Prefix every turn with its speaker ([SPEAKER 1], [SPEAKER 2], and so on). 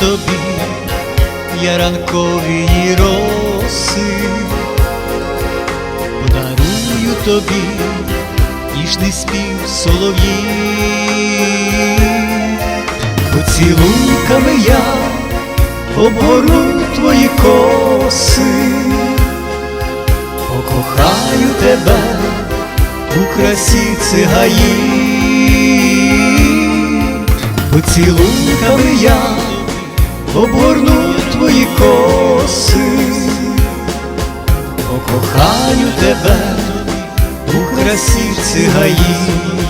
[SPEAKER 1] тобі я ранкові роси, подарую тобі ніжний спів солов'ї, поцілунками я обгорну твої коси, покохаю тебе у красі цигаї, поцілунками я обгорну твої коси, покохаю тебе у красі цигаї.